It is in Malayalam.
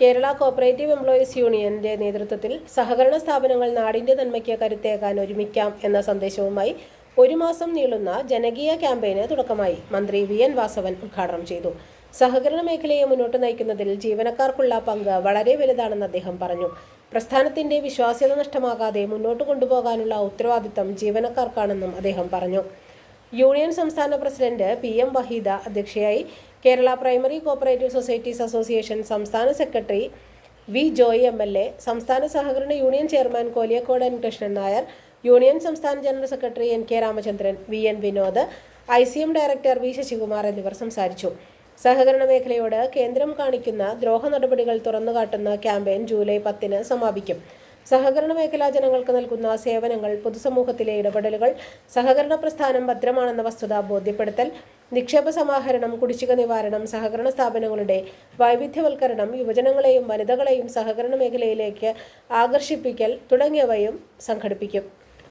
കേരള കോപ്പറേറ്റീവ് എംപ്ലോയീസ് യൂണിയന്റെ നേതൃത്വത്തിൽ സഹകരണ സ്ഥാപനങ്ങൾ നാടിന്റെ നന്മയ്ക്ക് കരുത്തേകാൻ ഒരുമിക്കാം എന്ന സന്ദേശവുമായി ഒരു മാസം നീളുന്ന ജനകീയ ക്യാമ്പയിന് തുടക്കമായി മന്ത്രി വി എൻ വാസവൻ ഉദ്ഘാടനം ചെയ്തു. സഹകരണ മേഖലയെ മുന്നോട്ട് നയിക്കുന്നതിൽ ജീവനക്കാർക്കുള്ള പങ്ക് വളരെ വലുതാണെന്ന് അദ്ദേഹം പറഞ്ഞു. പ്രസ്ഥാനത്തിന്റെ വിശ്വാസ്യത നഷ്ടമാകാതെ മുന്നോട്ട് കൊണ്ടുപോകാനുള്ള ഉത്തരവാദിത്തം ജീവനക്കാർക്കാണെന്നും അദ്ദേഹം പറഞ്ഞു. യൂണിയൻ സംസ്ഥാന പ്രസിഡന്റ് പി എം വഹീദ അധ്യക്ഷയായി Kerala primary cooperative societies association സംസ്ഥാന secretary V Joy M L A സംസ്ഥാന സഹകരണ union chairman Kolliyakode N Krishnan Nair union സംസ്ഥാന general secretary N K Ramachandran V N Vinod I C M director V Sasikumar എന്നിവർ സംസാരിച്ചു. സഹകരണ മേഖലയോട് കേന്ദ്രം കാണിക്കുന്ന ദ്രോഹ നടപടികൾ തുറന്നുകാട്ടുന്ന ക്യാമ്പയിൻ ജൂലൈ പത്തിന് സമാപിക്കും. സഹകരണ മേഖലാ ജനങ്ങൾക്ക് നൽകുന്ന സേവനങ്ങൾ പൊതുസമൂഹത്തിലെ ഇടപെടലുകൾ സഹകരണ പ്രസ്ഥാനം ഭദ്രമാണെന്ന വസ്തുത ബോധ്യപ്പെടുത്തൽ നിക്ഷേപ സമാഹരണം കുടിശ്ശിക നിവാരണം സഹകരണ സ്ഥാപനങ്ങളുടെ വൈവിധ്യവൽക്കരണം യുവജനങ്ങളെയും വനിതകളെയും സഹകരണ മേഖലയിലേക്ക് ആകർഷിപ്പിക്കൽ തുടങ്ങിയവയും സംഘടിപ്പിക്കും.